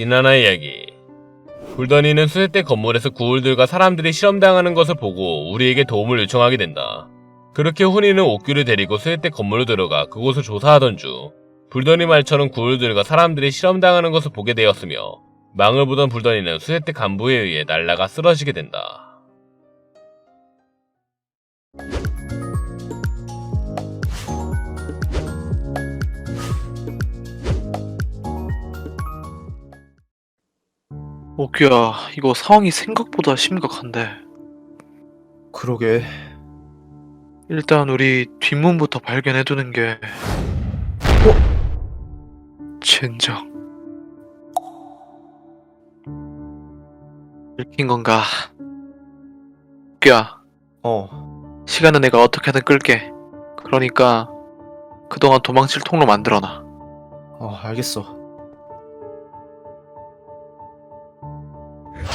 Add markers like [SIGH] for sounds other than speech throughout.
진하나의 이야기 불더니는 수색대 건물에서 구울들과 사람들이 실험당하는 것을 보고 우리에게 도움을 요청하게 된다. 그렇게 훈이는 옥규를 데리고 수색대 건물로 들어가 그곳을 조사하던 중 불더니 말처럼 구울들과 사람들이 실험당하는 것을 보게 되었으며 망을 보던 불더니는 수색대 간부에 의해 날라가 쓰러지게 된다. 오규야, 이거 상황이 생각보다 심각한데. 그러게. 일단 우리 뒷문부터 발견해두는 게. 어? 젠장. 읽힌 건가? 오규야, 어. 시간은 내가 어떻게든 끌게. 그러니까 그동안 도망칠 통로 만들어놔. 어, 알겠어.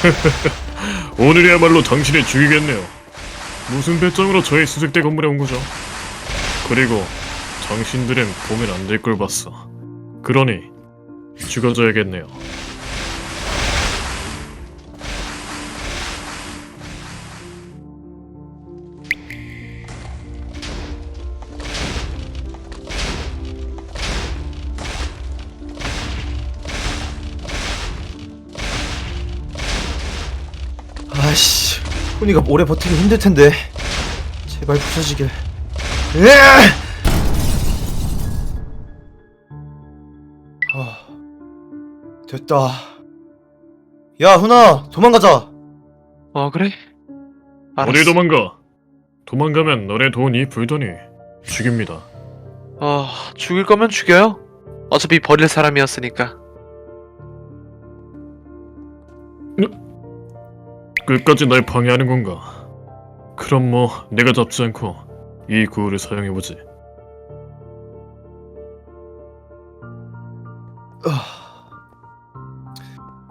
[LAUGHS] 오늘이야말로 당신을 죽이겠네요. 무슨 배짱으로 저의 수색대 건물에 온 거죠? 그리고 당신들은 보면 안 될 걸 봤어. 그러니 죽어줘야겠네요. 훈이가 오래 버티기 힘들 텐데. 제발 부서지길. 으아! 아. 됐다. 야, 훈아, 도망가자. 어, 그래? 알았어. 어디 도망가? 도망가면 너네 돈이 불더니 죽입니다. 아, 죽일 거면 죽여요. 어차피 버릴 사람이었으니까. 끝까지 날 방해하는 건가? 그럼 뭐 내가 잡지 않고 이 구호를 사용해보지.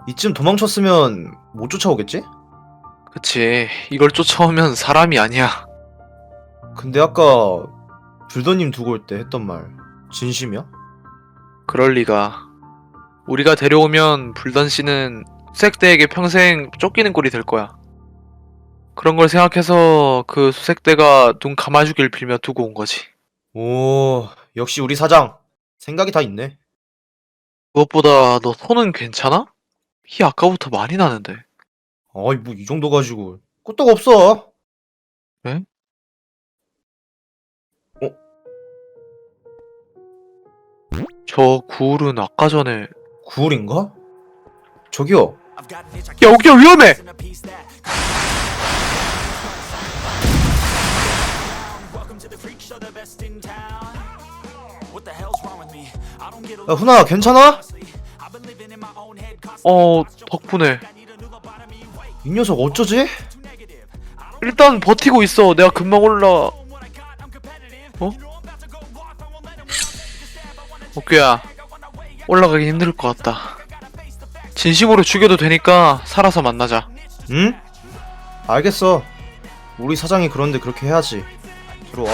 이쯤 도망쳤으면 못 쫓아오겠지? 그치. 이걸 쫓아오면 사람이 아니야. 근데 아까 불더님 두고 올 때 했던 말 진심이야? 그럴 리가. 우리가 데려오면 불던 씨는 수색대에게 평생 쫓기는 꼴이 될 거야. 그런 걸 생각해서 그 수색대가 눈 감아주길 빌며 두고 온 거지. 오, 역시 우리 사장. 생각이 다 있네. 무엇보다 너 손은 괜찮아? 피 아까부터 많이 나는데. 아이, 뭐 이 정도 가지고 끄떡 없어. 네? 어? 저 구울은 아까 전에 구울인가? 저기요. 야 오기야 위험해! 야, 훈아, 괜찮아? 어 덕분에 이 녀석 어쩌지? 일단 버티고 있어 내가 금방 올라 어? 오규야 올라가기 힘들 것 같다 진심으로 죽여도 되니까 살아서 만나자 응? 알겠어. 우리 사장이 그런데 그렇게 해야지. 들어와.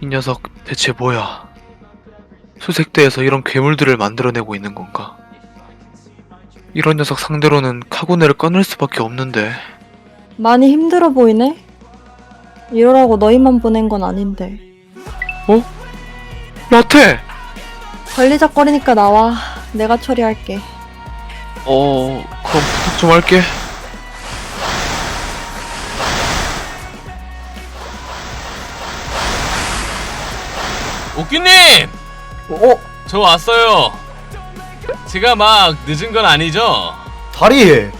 이 녀석 대체 뭐야 수색대에서 이런 괴물들을 만들어내고 있는 건가 이런 녀석 상대로는 카구네를 꺼낼 수밖에 없는데 많이 힘들어 보이네? 이러라고 너희만 보낸 건 아닌데. 라테! 걸리적거리니까 나와. 내가 처리할게. 어, 그럼 부탁 좀 할게. 옥규님! 어? 저 왔어요. 제가 막 늦은 건 아니죠? 다리!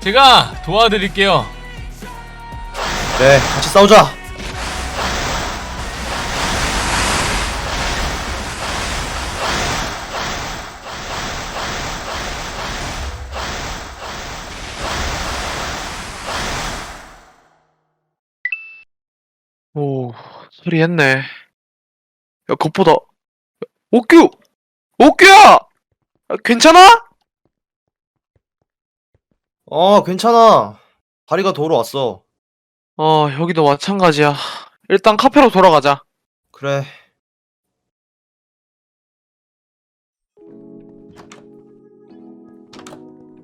제가 도와드릴게요. 그래, 같이 싸우자. 오, 처리했네. 야, 그것보다, 옥규! 옥규야! 아, 괜찮아? 어, 괜찮아. 다리가 도로 왔어. 어, 여기도 마찬가지야. 일단 카페로 돌아가자. 그래.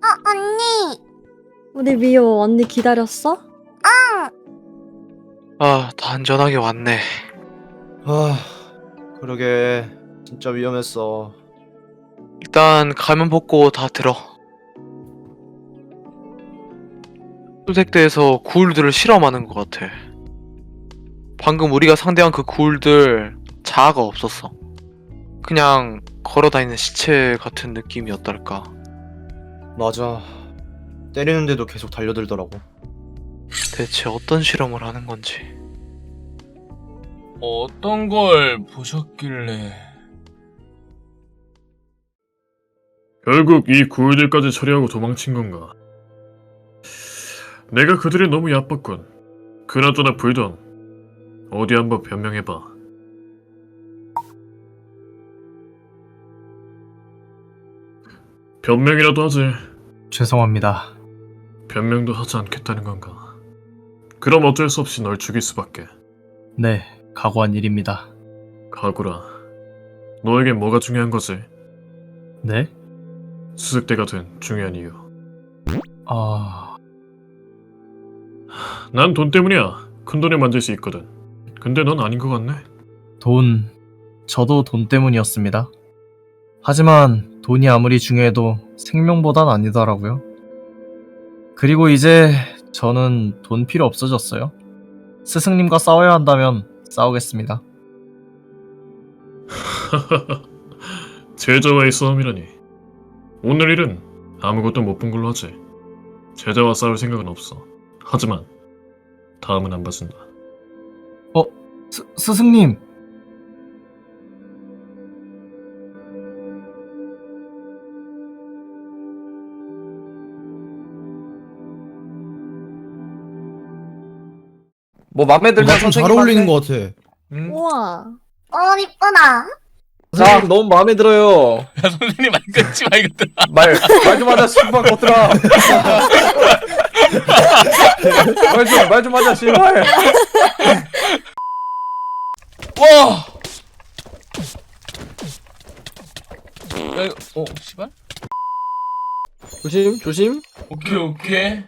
어, 언니. 우리 미호 언니 기다렸어? 아, 다 안전하게 왔네. 아, 그러게. 진짜 위험했어. 일단 가면 벗고 다 들어. 수색대에서 구울들을 실험하는 것 같아. 방금 우리가 상대한 그 구울들 자아가 없었어. 그냥 걸어다니는 시체 같은 느낌이었달까. 맞아. 때리는데도 계속 달려들더라고. 대체 어떤 실험을 하는 건지. 어떤 걸 보셨길래... 결국 이 구울들까지 처리하고 도망친 건가? 내가 그들이 너무 얕봤군. 그나저나 불던 어디 한번 변명해봐. 변명이라도 하지. 죄송합니다. 변명도 하지 않겠다는 건가? 그럼 어쩔 수 없이 널 죽일 수밖에. 네, 각오한 일입니다. 가구라. 너에겐 뭐가 중요한 거지? 네? 수색대가 된 중요한 이유. 아, 난 돈 때문이야. 큰 돈을 만질 수 있거든. 근데 넌 아닌 것 같네. 돈. 저도 돈 때문이었습니다. 하지만 돈이 아무리 중요해도 생명보단 아니더라고요. 그리고 이제 저는 돈 필요 없어졌어요. 스승님과 싸워야 한다면 싸우겠습니다. [LAUGHS] 제자와의 싸움이라니. 오늘 일은 아무것도 못 본 걸로 하지. 제자와 싸울 생각은 없어. 하지만 다음은 안 봐준다. 스, 스승님! 뭐 맘에 들면 나좀잘 선생님한테- 어울리는 것 같아. 응? 우와. 어, 이쁘다. 선생님 너무 마음에 들어요. 야 선생님 말 끊지 마 이것들. 말, 말좀 하자, 씨발, 것들아. 말 좀, 말좀 하자, 씨발. 와! 야 이거 어 씨발? 조심, 조심. 오케이 오케이.